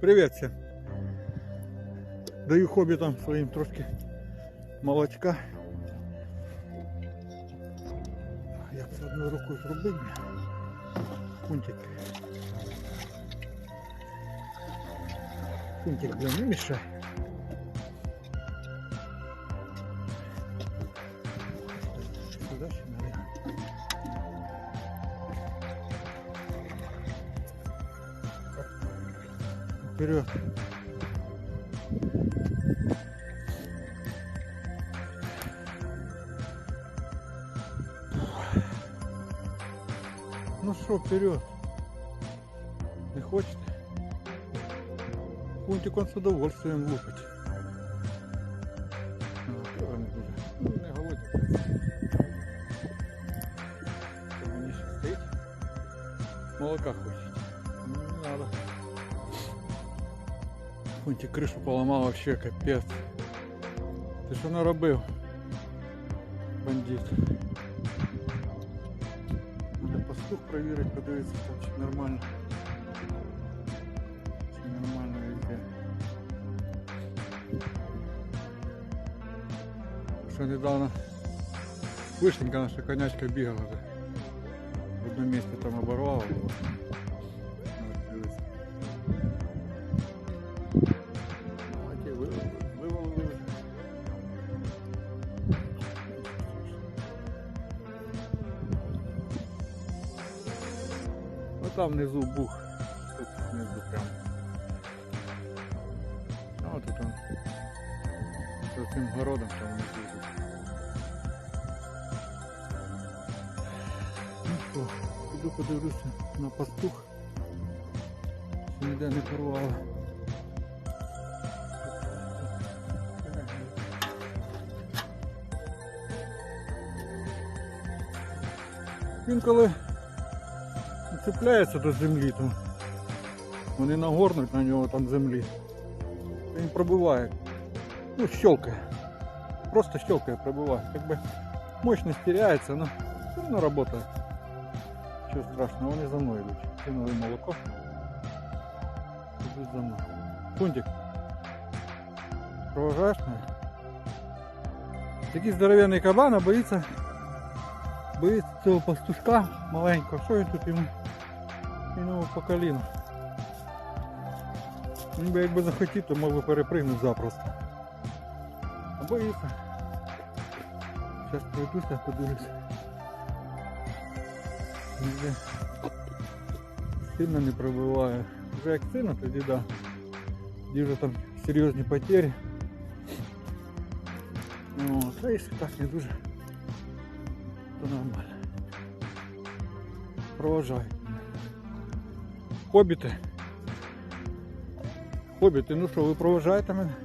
Привіт всім. Даю хобітам своїм трошки молочка. Я б це одною рукою зробив. Фунтик. Фунтик, блин, не мешай. Вперед. Ну что, вперед. Не хочете? Фунтик он с удовольствием лупить. Не. Ну, голодний. Що Мені ще стоїть. Молока хочет. Ну, не надо. Фунтик кришу поламав вообще капець. Ти що наробив? Бандит. Треба пастух провірити, подивитися, там чи нормально. Чи нормально везде. Що недавно вишенька наша конячка бігала. де. В одному місці там оборвала. Там внизу бух. Тут внизу прям. А тут он. За цим городом там внизу. Ну що, піду подивлюся на пастух. Чи ніде не порвало. Він коли цепляється до землі, то вони нагорнуть на нього там землі. Він пробиває. Ну, щелкає. Просто щелкає, пробиває. Как бы мощность теряется, но все равно работает. Чего страшного, вони за мною йдуть. Кинули молоко. Ідуть за мною. Фунтик. Проважаєш мене? Такий здоровенний кабан, а боїться боїться цього пастушка маленького. Що він тут йому? Він йому по коліну. Він би якби захотів, то мог би перепригнути запросто. А боїться. Зараз пройдуся, подивлюся. Ніде Сильно не пробиває. Вже як сильно, тоді да. Тоді вже там серйозні потері. Ну, а якщо так не дуже, то нормально. Проважають мене. Хобіти. Хобіти, ну що, ви проважаєте мене?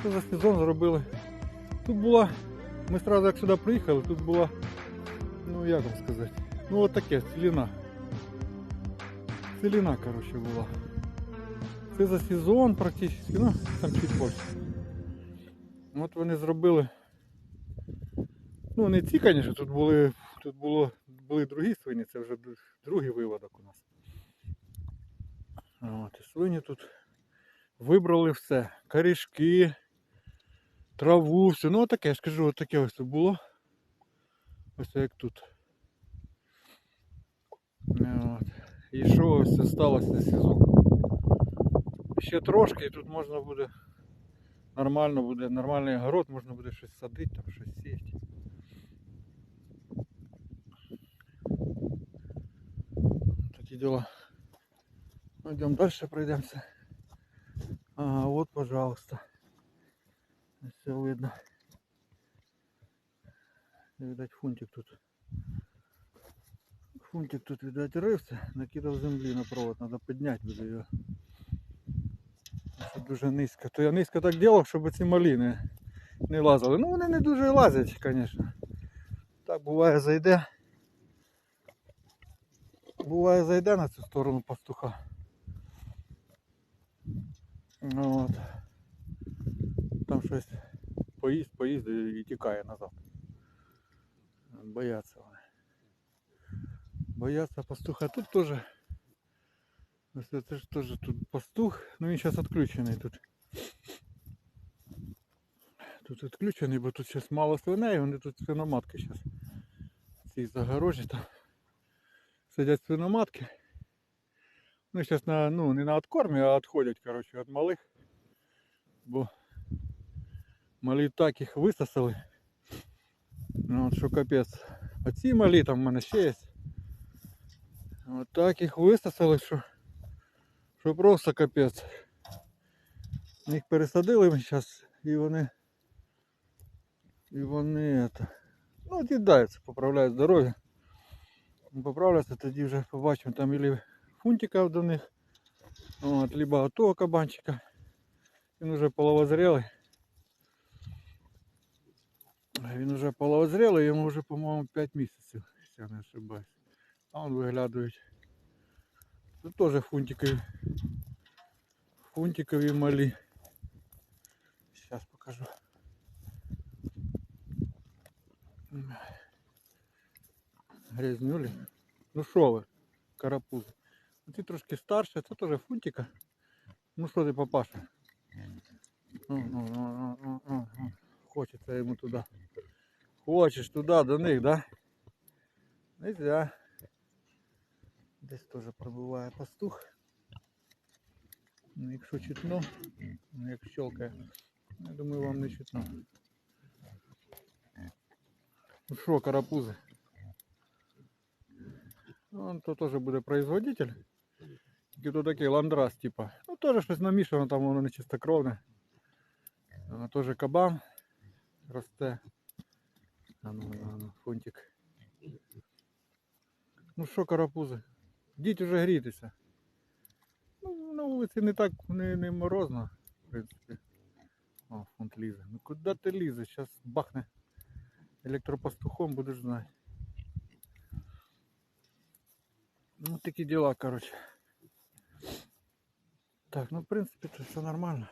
Що за сезон зробили? Тут була, ми одразу як сюди приїхали, тут була, ну як вам сказати, ну от таке, ціліна. Ціліна, коротше, була. Це за сезон практично, ну там чуть більше. От вони зробили. Ну не ці, звісно, тут були, тут було, були другі свині, це вже другий виводок у нас. От, і свині тут вибрали все. Корішки, траву, все. Ну таке, я ж кажу, таке ось тут було. Ось як тут. От. І що ось це сталося за сезон. Ще трошки і тут можна буде нормально буде, нормальний огород, можна буде щось садити, там щось сіяти. Такі дела. Ну, Идем дальше пройдемся. А, вот, пожалуйста. Все видно. Видать, фунтик тут. Фунтик тут, видать, рывся, накидав землі на провод, надо підняти буде його. Це дуже низько. То я низько так делав, щоб ці маліни не лазили. Ну вони не дуже лазять, звісно. Так буває зайде. Буває зайде на цю сторону пастуха. Ну, от. Там щось поїсть, поїсть і тікає назад. Бояться вони. Бояться пастуха. Тут теж це ж теж тут пастух, ну він зараз відключений тут. Тут відключений, бо тут зараз мало свиней, вони тут свиноматки зараз. Ці загорожі там. Сидять свиноматки. Ну зараз на, ну, не на откормі, а відходять, коротше, від малих. Бо малі так їх висосали. Ну, от що капець. Оці малі там в мене ще є. От так їх висосали, що, що просто капець. Їх пересадили ми зараз і вони. І вони это, ну, дідаються, поправляють здоров'я. Поправляться, тоді вже побачимо там ілі фунтика до них, от, либо того кабанчика. Він вже половозрілий. Він вже половозрілий, йому вже, по-моєму, 5 місяців, якщо я не ошибаюсь. А он виглядають. Тут теж фунтикові. Фунтикові малі. Зараз покажу. Грязнюлі. Ну що ви, карапузи. Ці трошки старше, це теж фунтика. Ну що ти, папаша? Ну, ну, ну, ну, ну, ну, ну. Хочеться йому туди. Хочеш туди, до них, да? Нельзя. Десь теж пробиває пастух. Ну, якщо чутно, ну, як щелкає, я думаю, вам не чутно. Ну що, карапузи? Ну, Он то теж буде производитель. Тільки то такий ландрас, типа. Ну теж щось намішано, там воно не чистокровне. А, Теж кабан росте. А ну, а ну, фунтик. Ну що, карапузи? Йдіть уже грітися. Ну, на вулиці не так не, не морозно, в принципі. О, фунт лізе. Ну куди ти лізеш? Зараз бахне електропастухом, будеш знати. Ну такі діла, коротше. Так, ну в принципі це все нормально.